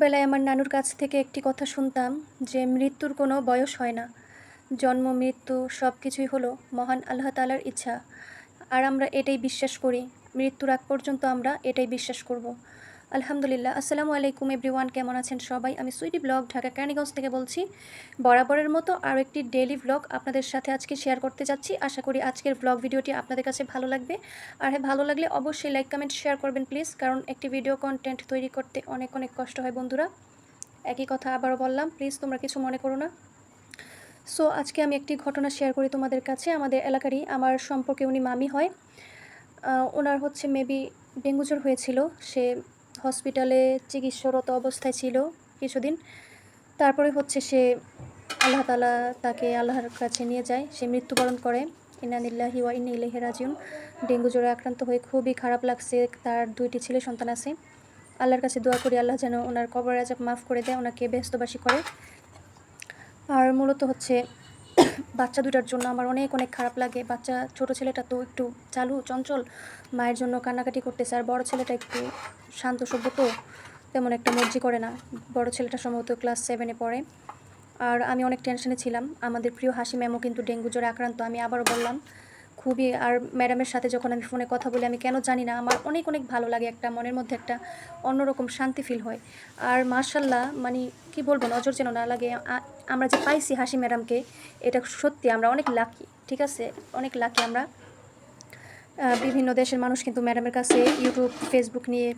বেলায় আমার নানুর কাছ থেকে একটি কথা শুনতাম যে মৃত্যুর কোনো বয়স হয় না। জন্ম, মৃত্যু সব কিছুই হলো মহান আল্লাহ তালার ইচ্ছা। আর আমরা এটাই বিশ্বাস করি, মৃত্যুর আগ পর্যন্ত আমরা এটাই বিশ্বাস করব। আলহামদুলিল্লাহ, আসসালামু আলাইকুম এভরিওয়ান, কেমন আছেন সবাই? আমি সুইটি ব্লগ ঢাকা ক্যানিগঞ্জ থেকে বলছি, বরাবরের মতো আরও একটি ডেলি ব্লগ আপনাদের সাথে আজকে শেয়ার করতে যাচ্ছি। আশা করি আজকের ব্লগ ভিডিওটি আপনাদের কাছে ভালো লাগবে। আর হ্যাঁ ভালো লাগলে অবশ্যই লাইক কমেন্ট শেয়ার করবেন প্লিজ কারণ একটি ভিডিও কন্টেন্ট তৈরি করতে অনেক অনেক কষ্ট হয় বন্ধুরা। একই কথা আবারও বললাম প্লিজ তোমরা কিছু মনে করো না। সো আজকে আমি একটি ঘটনা শেয়ার করি তোমাদের কাছে। আমাদের এলাকারই আমার সম্পর্কে উনি মামি হয়। ওনার হচ্ছে মেবি ডেঙ্গু জ্বর হয়েছিল। সে হসপিটালে চিকিৎসারত অবস্থায় ছিল কিছুদিন। তারপরে হচ্ছে সে আল্লাহ তালা তাকে আল্লাহর কাছে নিয়ে যায়, সে মৃত্যুবরণ করে। ইনানিল্লাহি ওয়া ইন্না ইলাইহি রাজিউন। ডেঙ্গু জ্বরে আক্রান্ত হয়ে খুবই খারাপ লাগছে, তার দুইটি ছেলে সন্তান আছে। আল্লাহর কাছে দোয়া করি আল্লাহ যেন ওনার কবর আজাব মাফ করে দেয়, ওনাকে ব্যস্তবাসী করে। আর মূলত হচ্ছে বাচ্চা দুটার জন্য আমার অনেক অনেক খারাপ লাগে। বাচ্চা ছোট ছেলেটা তো একটু চালু, চঞ্চল। মায়ের জন্য কান্নাকাটি করতেছে। আর বড় ছেলেটা একটু শান্ত, সভ্য তো, তেমন একটা মর্জি করে না। বড় ছেলেটা সম্ভবত ক্লাস সেভেনে পড়ে। আর আমি অনেক টেনশনে ছিলাম। আমাদের প্রিয় হাসি ম্যামও কিন্তু ডেঙ্গু জ্বরে আক্রান্ত। আমি আবারও বললাম খুবই, আর ম্যাডামের সাথে যখন আমি ফোনে কথা বলি, আমি কেন জানি না, আমার অনেক অনেক ভালো লাগে, একটা মনের মধ্যে একটা অন্যরকম শান্তি ফিল হয়। আর মার্শাল্লাহ মানে কি বলব, নজর যেন না লাগে আমরা যে পাইছি হাসি ম্যাডামকে, এটা সত্যি আমরা অনেক লাকি ঠিক আছে? অনেক লাকি আমরা। বিভিন্ন দেশের মানুষ কিন্তু ম্যাডামের কাছে ইউটিউব ফেসবুক নিয়ে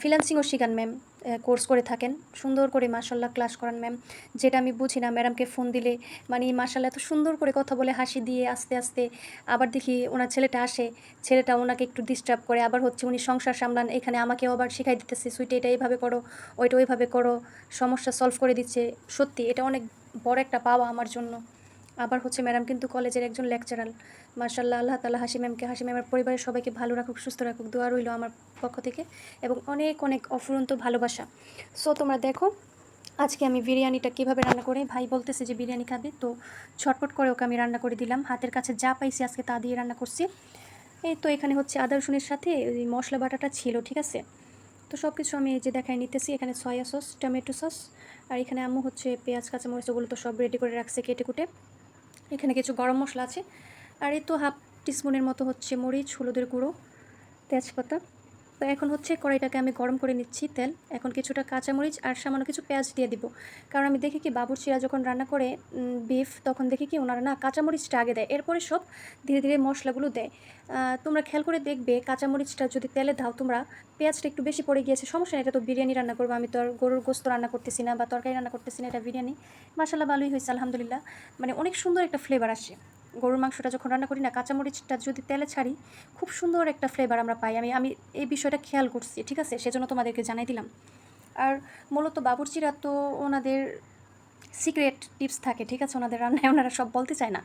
ফ্রিল্যান্সিংও শিখান ম্যাম। কোর্স করে থাকেন। সুন্দর করে মার্শাল্লাহ ক্লাস করান ম্যাম যেটা আমি বুঝি না ম্যাডামকে ফোন দিলে মানে মার্শাল্লাহ এত সুন্দর করে কথা বলে, হাসি দিয়ে, আস্তে আস্তে। আবার দেখি ওনার ছেলেটা আসে, ছেলেটা ওনাকে একটু ডিস্টার্ব করে। আবার হচ্ছে উনি সংসার সামলান, এখানে আমাকেও আবার শেখাই দিতেছে, সুইটে এটা এইভাবে করো, ওইটা ওইভাবে করো, সমস্যা সলভ করে দিচ্ছে। সত্যি, এটা অনেক বড় একটা পাওয়া আমার জন্য। আবার হচ্ছে ম্যাডাম কিন্তু কলেজের একজন লেকচারাল। মার্শাল্লাহ আল্লাহ তালা হাসি ম্যামকে, হাসি ম্যামের পরিবারের সবাইকে ভালো রাখুক, সুস্থ রাখুক, দোয়া রইল আমার পক্ষ থেকে এবং অনেক অনেক অফুরন্ত ভালোবাসা। সো তোমরা দেখো, আজকে আমি বিরিয়ানিটা কীভাবে রান্না করে? ভাই বলতেছে যে বিরিয়ানি খাবে, তো ছটপট করে ওকে আমি রান্না করে দিলাম। হাতের কাছে যা পাইছি আজকে তা দিয়ে রান্না করছি। এই তো এখানে হচ্ছে আদা রসুনের সাথে ওই মশলা বাটাটা ছিল, ঠিক আছে? তো সব কিছু আমি যে দেখাই নিতেছি, এখানে সয়া সস, টমেটো সস, আর এখানে আম্মু হচ্ছে পেঁয়াজ, কাঁচামরিচ, ওগুলো তো সব রেডি করে রাখছে কেটে কুটে। এখানে কিছু গরম মশলা আছে। আর এ তো হাফ টিস্পুনের মতো হচ্ছে মরিচ, হলুদের গুঁড়ো, তেজপাতা। তো এখন হচ্ছে কড়াইটাকে আমি গরম করে নিচ্ছি তেল। এখন কিছুটা কাঁচামরিচ আর সামান্য কিছু পেঁয়াজ দিয়ে দিব। কারণ আমি দেখি কি বাবুর্চিরা যখন রান্না করে বিফ তখন দেখি কি ওনারা না কাঁচামরিচটা আগে দেয়, এরপরে সব ধীরে ধীরে মশলাগুলো দেয়। তোমরা খেয়াল করে দেখবে কাঁচামরিচটা যদি তেলে দাও তোমরা, পেঁয়াজটা একটু বেশি পড়ে গিয়েছে। সমস্যা নেই, এটা তো বিরিয়ানি রান্না করব, আমি তো আর গরুর গোস্ত রান্না করতেছি না বা তরকারি রান্না করতেছি না, এটা বিরিয়ানি। মাসাল্লাহ ভালোই হয়েছে, আলহামদুলিল্লাহ। মানে অনেক সুন্দর একটা ফ্লেভার আসে। গরুর মাংসটা যখন রান্না করি না, কাঁচামরিচটা যদি তেলে ছাড়ি, খুব সুন্দর একটা ফ্লেভার আমরা পাই। আমি আমি এই বিষয়টা খেয়াল করছি, ঠিক আছে? সেজন্য তোমাদেরকে জানাই দিলাম। আর মূলত বাবুর্চিরা তো ওনাদের সিক্রেট টিপস থাকে, ঠিক আছে? ওনাদের রান্নায় ওনারা সব বলতে চায় না।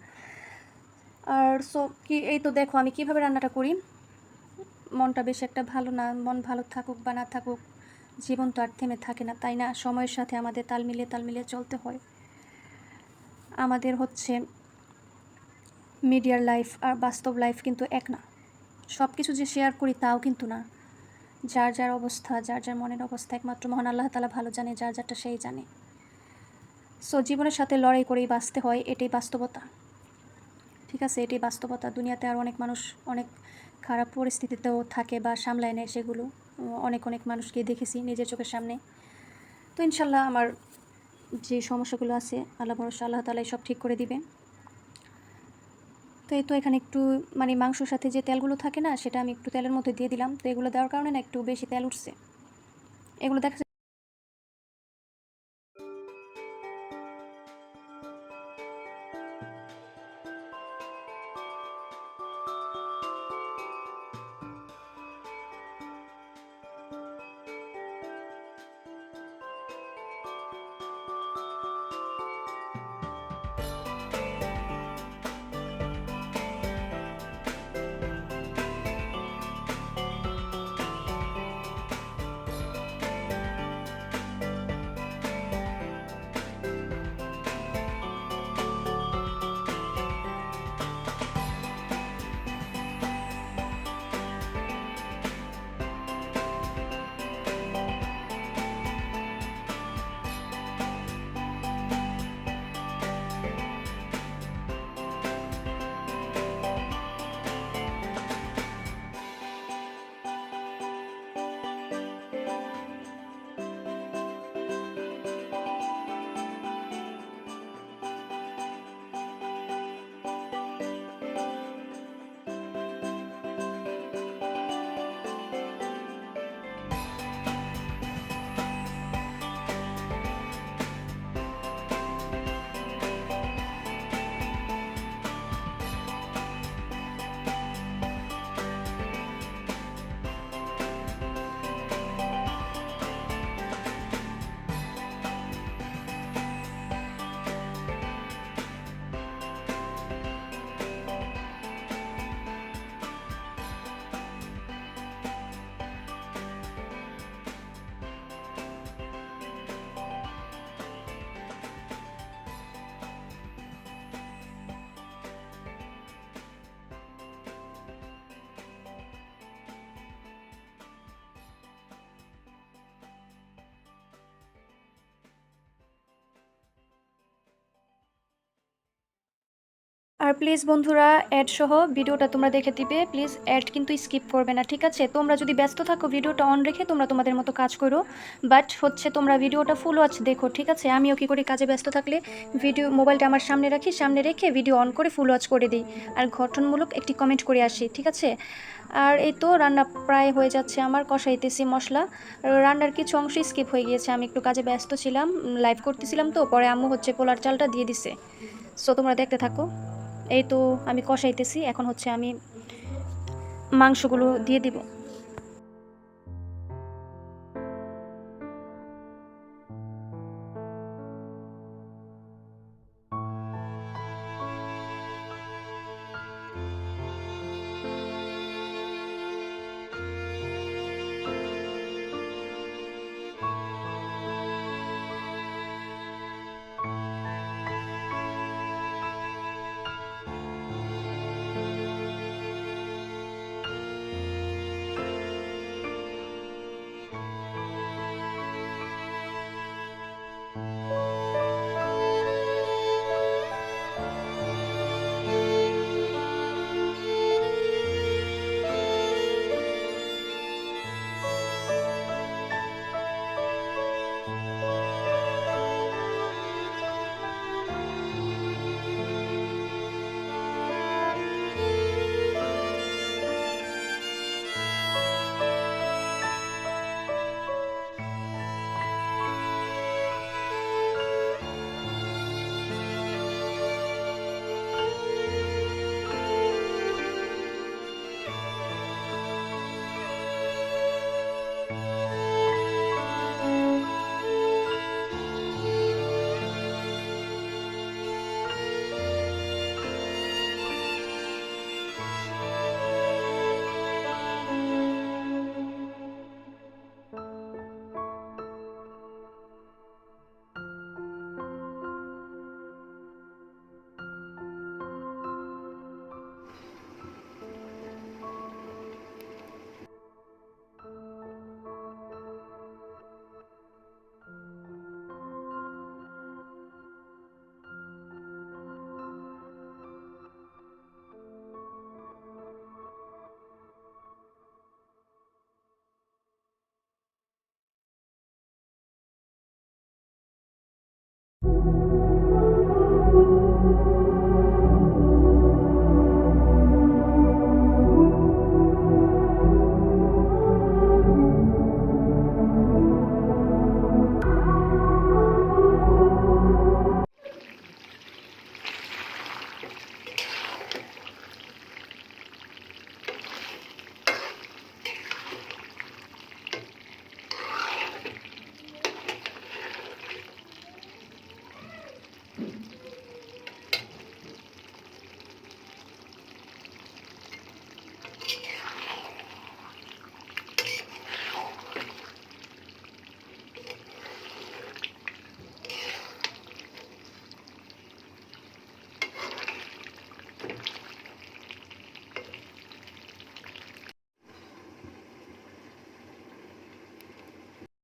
আর সো কি, এই তো দেখো, আমি কীভাবে রান্নাটা করি? মনটা বেশ একটা ভালো না, মন ভালো থাকুক বা না থাকুক, জীবন তো আর থেমে থাকে না, তাই না? সময়ের সাথে আমাদের তাল মিলিয়ে তাল মিলিয়ে চলতে হয়। আমাদের হচ্ছে মিডিয়ার লাইফ আর বাস্তব লাইফ কিন্তু এক না। সব কিছু যে শেয়ার করি তাও কিন্তু না। যার যার অবস্থা, যার যার মনের অবস্থা একমাত্র মহান আল্লাহ তালা ভালো জানে, যার যারটা সেই জানে। সো জীবনের সাথে লড়াই করেই বাঁচতে হয়, এটাই বাস্তবতা। ঠিক আছে, এটাই বাস্তবতা। দুনিয়াতে আর অনেক মানুষ অনেক খারাপ পরিস্থিতিতেও থাকে বা সামলায় নেয় সেগুলো। অনেক অনেক মানুষকে দেখেছি নিজের চোখের সামনে। তো ইনশাল্লাহ আমার যে সমস্যাগুলো আছে, আল্লাহ ভরসা, আল্লাহ তালাই সব ঠিক করে দিবে তো এই তো এখানে একটু মানে মাংসর সাথে যে তেলগুলো থাকে না, সেটা আমি একটু তেলের মধ্যে দিয়ে দিলাম। তো এগুলো দেওয়ার কারণে না একটু বেশি তেল উঠছে। এগুলো দেখা আর প্লিজ বন্ধুরা অ্যাড সহ ভিডিওটা তোমরা দেখে দিবে। প্লিজ অ্যাড কিন্তু স্কিপ করবে না, ঠিক আছে? তোমরা যদি ব্যস্ত থাকো, ভিডিওটা অন রেখে তোমরা তোমাদের মতো কাজ করো। বাট হচ্ছে তোমরা ভিডিওটা ফুল ওয়াচ দেখো, ঠিক আছে? আমিও কি করি কাজে ব্যস্ত থাকলে ভিডিও মোবাইলটা আমার সামনে রাখি, সামনে রেখে ভিডিও অন করে ফুল ওয়াচ করে দিই। আর গঠনমূলক একটি কমেন্ট করে আসি, ঠিক আছে? আর এই তো রান্না প্রায় হয়ে যাচ্ছে আমার, কষাইতেছি মশলা। রান্নার কিছু অংশ স্কিপ হয়ে গিয়েছে, আমি একটু কাজে ব্যস্ত ছিলাম লাইভ করতেছিলাম তো, পরে আম্মু হচ্ছে পোলার চালটা দিয়ে দিছে। সো তোমরা দেখতে থাকো। এই তো আমি কষাইতেছি এখন হচ্ছে আমি মাংসগুলো দিয়ে দিব।